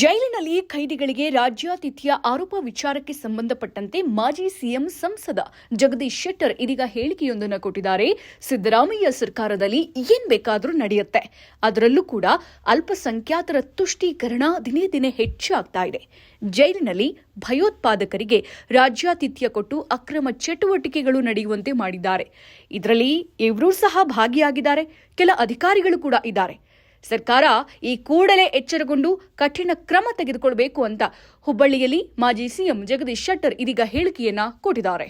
ಜೈಲಿನಲ್ಲಿ ಖೈದಿಗಳಿಗೆ ರಾಜ್ಯಾತಿಥ್ಯ ಆರೋಪ ವಿಚಾರಕ್ಕೆ ಸಂಬಂಧಪಟ್ಟಂತೆ ಮಾಜಿ ಸಿಎಂ ಸಂಸದ ಜಗದೀಶ್ ಶೆಟ್ಟರ್ ಇದೀಗ ಹೇಳಿಕೆಯೊಂದನ್ನು ಕೊಟ್ಟಿದ್ದಾರೆ. ಸಿದ್ದರಾಮಯ್ಯ ಸರ್ಕಾರದಲ್ಲಿ ಏನ್ ಬೇಕಾದರೂ ನಡೆಯುತ್ತೆ. ಅದರಲ್ಲೂ ಕೂಡ ಅಲ್ಪಸಂಖ್ಯಾತರ ತುಷ್ಟೀಕರಣ ದಿನೇ ದಿನೇ ಹೆಚ್ಚಾಗ್ತಾ ಇದೆ. ಜೈಲಿನಲ್ಲಿ ಭಯೋತ್ಪಾದಕರಿಗೆ ರಾಜ್ಯಾತಿಥ್ಯ ಕೊಟ್ಟು ಅಕ್ರಮ ಚಟುವಟಿಕೆಗಳು ನಡೆಯುವಂತೆ ಮಾಡಿದ್ದಾರೆ. ಇದರಲ್ಲಿ ಇವರೂ ಸಹ ಭಾಗಿಯಾಗಿದ್ದಾರೆ. ಕೆಲ ಅಧಿಕಾರಿಗಳು ಕೂಡ ಇದ್ದಾರೆ. ಸರ್ಕಾರ ಈ ಕೂಡಲೇ ಎಚ್ಚರಗೊಂಡು ಕಠಿಣ ಕ್ರಮ ತೆಗೆದುಕೊಳ್ಳಬೇಕು ಅಂತ ಹುಬ್ಬಳ್ಳಿಯಲ್ಲಿ ಮಾಜಿ ಸಿಎಂ ಜಗದೀಶ್ ಶೆಟ್ಟರ್ ಇದೀಗ ಹೇಳಿಕೆಯನ್ನ ಕೊಟ್ಟಿದ್ದಾರೆ.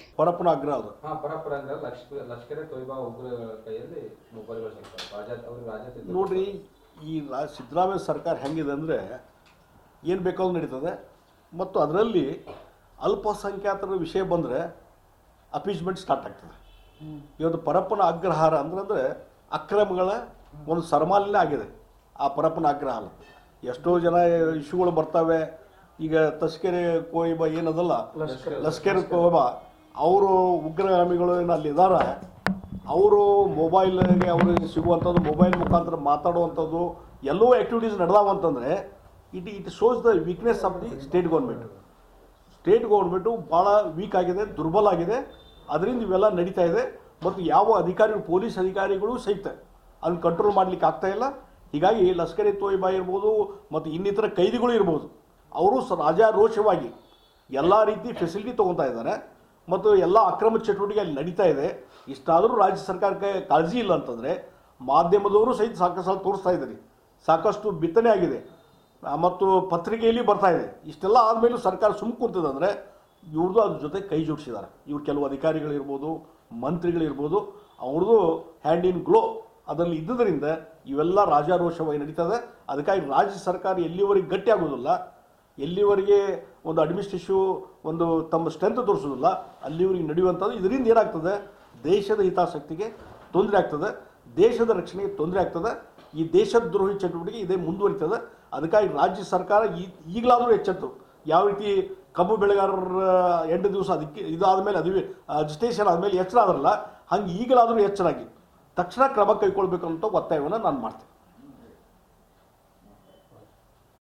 ಅಂದ್ರೆ ನೋಡ್ರಿ ಈ ಸಿದ್ದರಾಮಯ್ಯ ಸರ್ಕಾರ ಹೆಂಗಿದೆ ಅಂದ್ರೆ ಏನು ಬೇಕಾದ್ರೂ ನಡೀತದೆ. ಮತ್ತು ಅದರಲ್ಲಿ ಅಲ್ಪಸಂಖ್ಯಾತರ ವಿಷಯ ಬಂದರೆ ಅಪೀಸ್ಮೆಂಟ್ ಸ್ಟಾರ್ಟ್ ಆಗ್ತದೆ. ಇವತ್ತು ಪರಪ್ಪನ ಅಗ್ರಹಾರ ಅಂದ್ರೆ ಅಕ್ರಮಗಳ ಒಂದು ಸರಮಾಲಿನ್ಯ ಆಗಿದೆ. ಆ ಪರಪ್ಪನ ಅಗ್ರಹಾರ ಎಷ್ಟೋ ಜನ ಇಶ್ಯೂಗಳು ಬರ್ತವೆ. ಈಗ ತಸ್ಕೆರೆ ಕೋಯಿಬ ಏನದಲ್ಲ? ಲಷ್ಕರ್ ಕೋಯಿಬ ಅವರು ಉಗ್ರಗಾಮಿಗಳು ಏನು ಅಲ್ಲಿ ಇದಾರ. ಅವರು ಮೊಬೈಲ್ಗೆ ಅವ್ರಿಗೆ ಸಿಗುವಂಥದ್ದು ಮೊಬೈಲ್ ಮುಖಾಂತರ ಮಾತಾಡುವಂಥದ್ದು ಎಲ್ಲೋ activities ನಡೆದಾವಂತಂದರೆ it it shows the weakness of the state government state government ಭಾಳ ವೀಕ್ ಆಗಿದೆ ದುರ್ಬಲ ಆಗಿದೆ. ಅದರಿಂದ ಇವೆಲ್ಲ ನಡೀತಾ ಇದೆ. ಮತ್ತು ಯಾವ ಅಧಿಕಾರಿಗಳು ಪೊಲೀಸ್ ಅಧಿಕಾರಿಗಳು ಸಹಿತ ಅದನ್ನು ಕಂಟ್ರೋಲ್ ಮಾಡಲಿಕ್ಕೆ ಆಗ್ತಾಯಿಲ್ಲ ಹೀಗಾಗಿ ಲಷ್ಕರ್ ಇ ತೋಯ್ಬಾ ಇರ್ಬೋದು ಮತ್ತು ಇನ್ನಿತರ ಕೈದಿಗಳು ಇರ್ಬೋದು, ಅವರು ರಾಜಾರೋಷವಾಗಿ ಎಲ್ಲ ರೀತಿ ಫೆಸಿಲಿಟಿ ತೊಗೊತಾ ಇದ್ದಾರೆ ಮತ್ತು ಎಲ್ಲ ಅಕ್ರಮ ಚಟುವಟಿಕೆ ಅಲ್ಲಿ ನಡೀತಾ ಇದೆ. ಇಷ್ಟಾದರೂ ರಾಜ್ಯ ಸರ್ಕಾರಕ್ಕೆ ಕಾಳಜಿ ಇಲ್ಲ ಅಂತಂದರೆ ಮಾಧ್ಯಮದವರು ಸಹಿತ ಸಾಕಷ್ಟು ತೋರಿಸ್ತಾ ಇದ್ದಾರೆ. ಸಾಕಷ್ಟು ಬಿತ್ತನೆ ಆಗಿದೆ. ಮತ್ತು ಪತ್ರಿಕೆಯಲ್ಲಿ ಬರ್ತಾ ಇದೆ. ಇಷ್ಟೆಲ್ಲ ಆದಮೇಲೂ ಸರ್ಕಾರ ಸುಮ್ಮ ಕೂತದಂದರೆ ಇವ್ರದ್ದು ಅದ್ರ ಜೊತೆ ಕೈ ಜೋಡಿಸಿದ್ದಾರೆ. ಇವ್ರು ಕೆಲವು ಅಧಿಕಾರಿಗಳಿರ್ಬೋದು, ಮಂತ್ರಿಗಳಿರ್ಬೋದು ಅವ್ರದ್ದು ಹ್ಯಾಂಡ್ ಇನ್ ಗ್ಲೋ ಅದರಲ್ಲಿ ಇದ್ದುದರಿಂದ ಇವೆಲ್ಲ ರಾಜಾರೋಷವಾಗಿ ನಡೀತದೆ. ಅದಕ್ಕಾಗಿ ರಾಜ್ಯ ಸರ್ಕಾರ ಎಲ್ಲಿವರೆಗೆ ಗಟ್ಟಿ ಆಗೋದಿಲ್ಲ ಎಲ್ಲಿವರೆಗೆ ಒಂದು ಅಡ್ಮಿನಿಸ್ಟ್ರೇಷು ಒಂದು ತಮ್ಮ ಸ್ಟ್ರೆಂತ್ ತೋರಿಸೋದಿಲ್ಲ ಅಲ್ಲಿವರೆಗೆ ನಡೆಯುವಂಥದ್ದು ಇದರಿಂದ ಏನಾಗ್ತದೆ? ದೇಶದ ಹಿತಾಸಕ್ತಿಗೆ ತೊಂದರೆ ಆಗ್ತದೆ. ದೇಶದ ರಕ್ಷಣೆಗೆ ತೊಂದರೆ ಆಗ್ತದೆ. ಈ ದೇಶದ್ರೋಹಿ ಚಟುವಟಿಕೆ ಇದೇ, ಮುಂದುವರಿತದೆ. ಅದಕ್ಕಾಗಿ ರಾಜ್ಯ ಸರ್ಕಾರ ಈ ಈಗಲಾದರೂ ಎಚ್ಚೆತ್ತು. ಯಾವ ರೀತಿ ಕಬ್ಬು ಬೆಳೆಗಾರರ ಎಂಟು ದಿವಸ ಅದಕ್ಕೆ ಇದಾದ ಮೇಲೆ ಅದು ಅಜಿಟೇಷನ್ ಆದಮೇಲೆ ಎಚ್ಚರ ಆದ್ರಲ್ಲ, ಹಂಗೆ ಈಗಲಾದರೂ ಎಚ್ಚರಾಗಿ. ತಕ್ಷಣ ಕ್ರಮ ಕೈಗೊಳ್ಬೇಕು ಅಂತ ಒತ್ತಾಯವನ್ನು ನಾನು ಮಾಡ್ತೀನಿ.